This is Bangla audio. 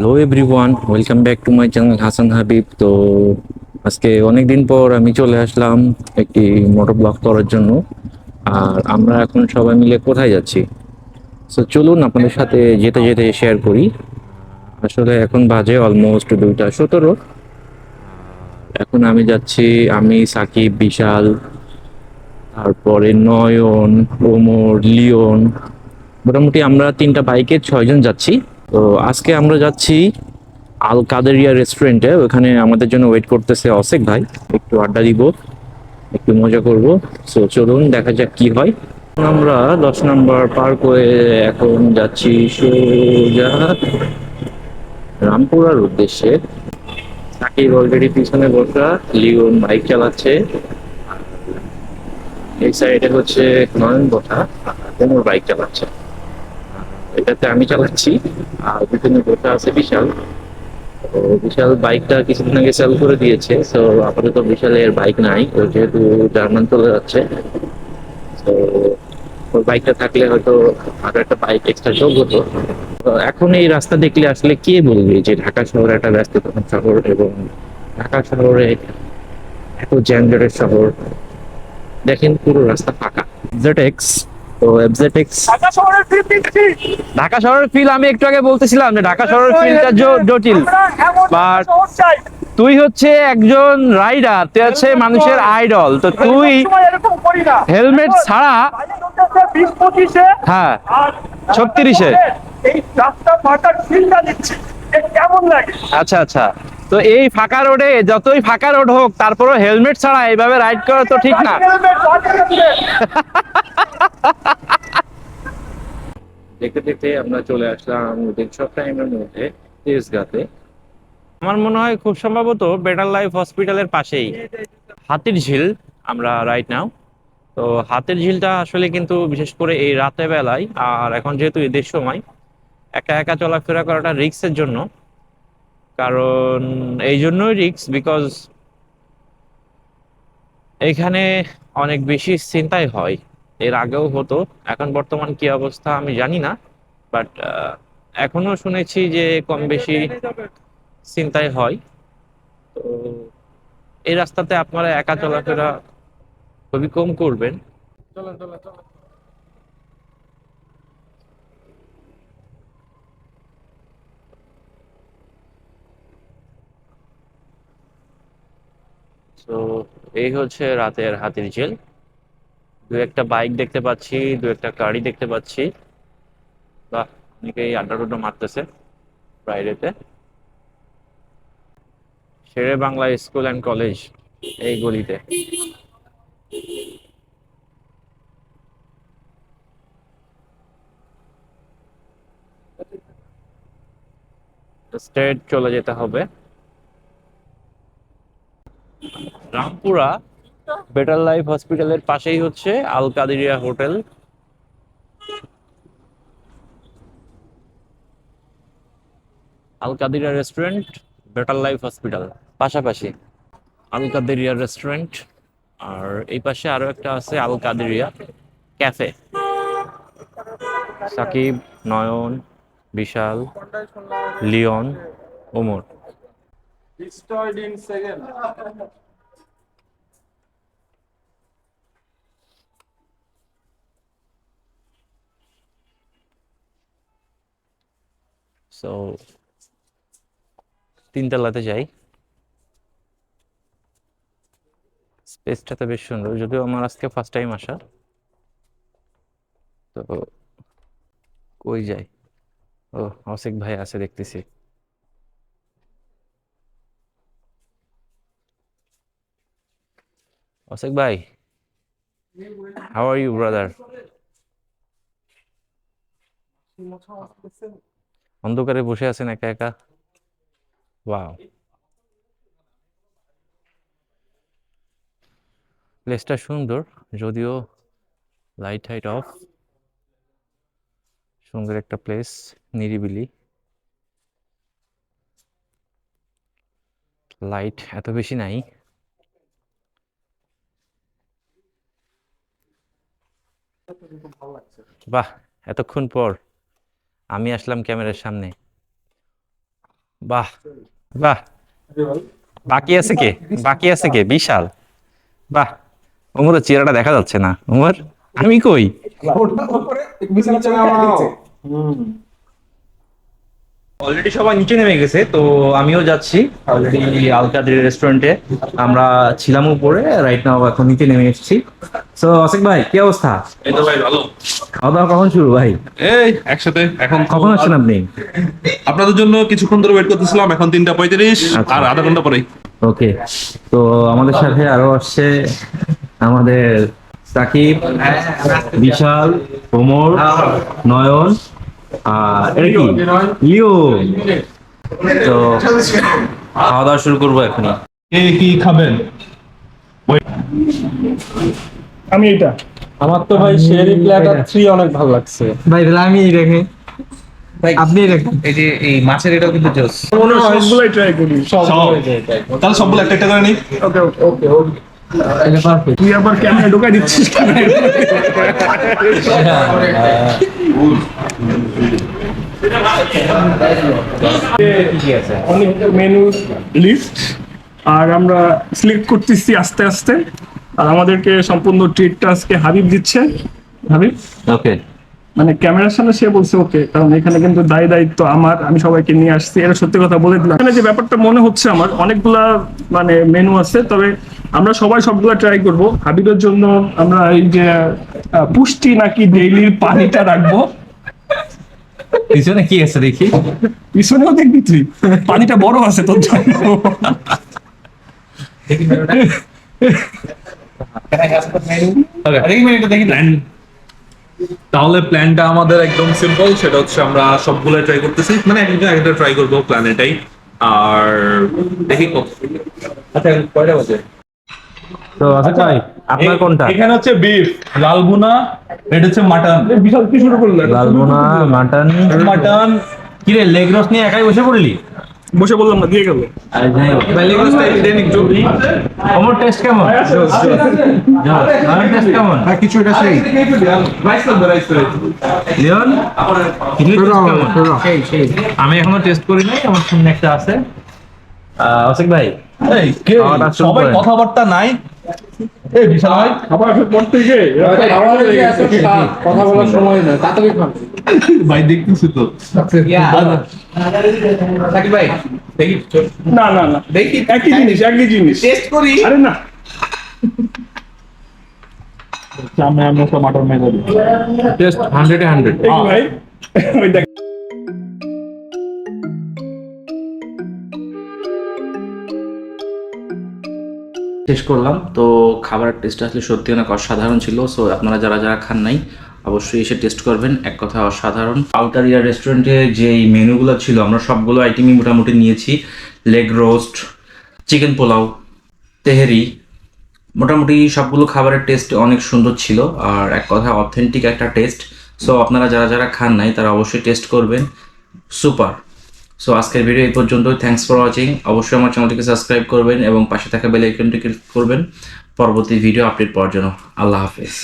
Hello everyone welcome back to my channel Hasan Habib তো আজকে অনেক দিন পর আমি চলে আসলাম একটি মোটর ব্লগ করার জন্য। আর আমরা এখন সবাই মিলে কোথায় যাচ্ছি? সো চলুন আপনাদের সাথে যেতে যেতে শেয়ার করি। আসলে এখন বাজে অলমোস্ট দুইটা সতেরো। এখন আমি যাচ্ছি, আমি, সাকিব, বিশাল, তারপরে নয়ন, ওমর, লিওন। মোটামুটি আমরা তিনটা বাইকে ছয়জন যাচ্ছি। তো আজকে আমরা যাচ্ছি আল কাদেরিয়া রেস্টুরেন্টে ওখানে আমাদের জন্য ওয়েট করতেছে অসেক ভাই। একটু আড্ডা দিব, একটু মজা করব। সো চলুন, দেখা যাক কি হয়। আমরা দশ নম্বর পার করে এখন যাচ্ছি সোজা রামপুরার উদ্দেশ্যে। সাকিব অলরেডি পিছনে বসা, লিওন বাইক চালাচ্ছে। এই সাইডে হচ্ছে নয়ন বসা কোমর বাইক চালাচ্ছে। এটাতে আমি চালাচ্ছি, আর পিছনে বসে আছে বিশাল। তো বিশাল বাইকটা কিছুদিন আগে সেল করে দিয়েছে তো আপাতত বিশালের বাইক নাই ও যেহেতু জার্মান চলে যাচ্ছে। তো ওর বাইকটা থাকলে হয়তো আরও একটা বাইক এক্সট্রা যোগ হতো এখন এই রাস্তা দেখলে আসলে কে বলবে যে ঢাকা শহর একটা ব্যস্ততম শহর এবং ঢাকা শহরে এত জ্যামজটের শহর? দেখেন পুরো রাস্তা ফাঁকা। জেটেক্স তো এফজেটেক্স ঢাকা শহরের ফিল আমি একটু আগে বলতেছিলাম যে ঢাকা শহরের ফিলটা জটিল। চাই। তুই হচ্ছে একজন রাইডার তুই হচ্ছে মানুষের আইডল তো তুই হেলমেট ছাড়া হ্যাঁ আর 36 এ। এই রাস্তা ফাটার ফিল্মটা দিচ্ছি। এ কেমন লাগে? আচ্ছা আচ্ছা। তো এই ফাঁকা রোডে যতই ফাঁকা রোড হোক তারপরও হেলমেট ছাড়া এইভাবে রাইড করা তো ঠিক না। দেখতে দেখতে আমরা চলে আসলাম উইদিন টাইমের মধ্যে তেজগাতে। আমার মনে হয় খুব সম্ভবত বেটার লাইফ হসপিটালের পাশেই হাতির ঝিল আমরা রাইট নাও তো হাতের ঝিলটা আসলে কিন্তু বিশেষ করে এই রাতে বেলায় আর এখন যেহেতু ঈদের সময়, একা একা চলাফেরা করাটা রিক্সের জন্য। কারণ এই জন্যই রিক্স বিকজ এখানে অনেক বেশি চিন্তাই হয়। এর আগেও হতো, এখন বর্তমান কি অবস্থা আমি জানি না বাট এখনও শুনেছি যে কম বেশি চিন্তাই হয়। তো এই রাস্তাতে আপনারা একা চলাফেরা খুবই কম করবেন। তো এই হচ্ছে রাতের হাতির ঝিল। দু একটা বাইক দেখতে পাচ্ছি দু একটা গাড়ি দেখতে পাচ্ছি। বাহ, অনেকেই আড্ডা টুড্ডা মারতেছে বাইরেতে। Shere Bangla school and college এই গলিতে। স্টেট চলে যেতে হবে। রামপুরা বেটার লাইফ হসপিটালের পাশেই হচ্ছে Al Kadiria hotel. Al Kadiria restaurant better life hospital পাশাপাশি আল কাদেরিয়া রেস্টুরেন্ট, আর এই পাশে আরও একটা আছে আল কাদেরিয়া ক্যাফে। সাকিব, নয়ন, বিশাল, লিওন, ওমর। সো তিনতলাতে যাই। স্পেসটা তো বেশ সুন্দর, যদিও আমার আজকে ফার্স্ট টাইম আসা। তো, কই যাই? ও, অসিক ভাই আছে, দেখতেছি। অসিক ভাই হাউ আর ইউ ব্রাদার অন্ধকারে বসে আছেন একা একা? ওয়াও প্লেসটা সুন্দর, যদিও লাইট হাইট অফ সুন্দর একটা প্লেস নিরিবিলি। লাইট এত বেশি নাই। বাহ, এতক্ষণ পর। আমি আসলাম ক্যামেরার সামনে। বাহ বাহ। বাকি আছে কে? বাকি আছে কে? বিশাল। বাহ উমরের চেহারাটা দেখা যাচ্ছে না। উমর আমি কই? অলরেডি সবাই নিচে নেমে গেছে তো আমিও যাচ্ছি। অলরেডি আলকাদের রেস্টুরেন্টে আমরা ছিলাম উপরে রাইট নাও এখন নিচে নেমে এসেছি। তো অসিক ভাই কি অবস্থা? এই তো ভাই ভালো। খাওয়া দাওয়া কখন শুরু ভাই? এই একসাথে এখন কখন আসছেন আপনি? আপনাদের জন্য কিছুক্ষণ ধরে ওয়েট করতেছিলাম এখন তিনটা পঁয়ত্রিশ আচ্ছা। আর আধা ঘণ্টা পরেই। ওকে তো আমাদের সাথে আরও আসছে আমাদের সাকিব বিশাল ওমর নয়ন আর এটা কি? লিও। তো খাওয়া দাওয়া শুরু করব এখনই কে কি খাবেন? আমি এটা আমার তো ভাই শেরি প্ল্যাটার থ্রি অনেক ভালো লাগছে। ভাই তাহলে আমি রেখে আপনি রেখে এই যে এই মাছের এটাও কিন্তু জোস। মনে হয় সবগুলোই ট্রাই করি। সব। তাহলে সবগুলো একটা একটা করে নিই ওকে ওকে। ওকে তুই আবার ক্যামেরা ঢোকাই দিচ্ছিস অনেক মেনু লিস্ট আর আমরা সিলেক্ট করতেছি আস্তে আস্তে। আর আমাদেরকে সম্পূর্ণ ট্রিটটা আজকে হাবিব দিচ্ছে। হাবিব? ওকে মানে ক্যামেরার সামনে সে বলছে ওকে কারণ এখানে কিন্তু দায় দায়িত্ব আমার আমি সবাইকে নিয়ে আসছি। এটা সত্যি কথা বলে দিলাম। এখানে যে ব্যাপারটা মনে হচ্ছে আমার অনেকগুলা মানে মেনু আছে তবে আমরা সবাই সবগুলা ট্রাই করব। হাবিবের জন্য আমরা এই যে পুষ্টি নাকি ডেইলির পানিটা রাখব। পিছনে কি আছে দেখি? পিছনেও দেখবি তুই। পানিটা বড় আছে তোর জন্য। তাহলে প্ল্যানটা আমাদের একদম সিম্পল সেটা হচ্ছে আমরা সবগুলো ট্রাই করতেছি। মানে একটা একটা ট্রাই করব প্ল্যান এটাই। আর দেখি কত আচ্ছা কয়টা বাজে? তো আচ্ছা ভাই আপনার কোনটা? এখানে হচ্ছে বিফ লালগুনা এটা হচ্ছে মাটন বিশাল কি শুরু করলে? লালবোনা মাটন মাটন কি রে লেগ রোস্ট নিয়ে একাই বসে পড়লি? বসে বললাম না দিয়ে গেল। আমার টেস্ট কেমন? আমার টেস্ট কেমন? কিছু এটা সেই। লিওন আমি এখনও টেস্ট করি নাই আমার সামনে একটা আছে। আহ, অসিক ভাই। সবাই কথাবার্তা নাই। এই বিশাল ভাই পর থেকে। কথা বলার সময় নয় তাড়াতাড়ি খান ভাই দেখতেছি তো। সাকিব ভাই দেখি না না না। দেখি। একই জিনিস একই জিনিস। টেস্ট করি। আরে না। টেস্ট হান্ড্রেডে ভাই। টেস্ট করলাম, তো খাবারের টেস্ট আসলে সত্যি অনেক অসাধারণ ছিল। সো আপনারা যারা যারা খান নাই, অবশ্যই এসে টেস্ট করবেন। এক কথা অসাধারণ। আলতারিয়া রেস্টুরেন্টে যে মেনুগুলো ছিল, আমরা সবগুলো আইটেমই মোটামুটি নিয়েছি। Leg roast chicken polao, tehari, মোটামুটি সবগুলো খাবারের টেস্ট অনেক সুন্দর ছিল। আর এক কথা অথেন্টিক একটা টেস্ট সো আপনারা যারা যারা খান নাই, তারা অবশ্যই টেস্ট করবেন। সুপার সো আজকের ভিডিও এই পর্যন্তই। থ্যাংকস ফর ওয়াচিং অবশ্যই আমার চ্যানেলটিকে সাবস্ক্রাইব করবেন এবং পাশে থাকা বেল আইকনটি ক্লিক করবেন। পরবর্তী ভিডিও আপডেট পাওয়ার জন্য। আল্লাহ হাফেজ।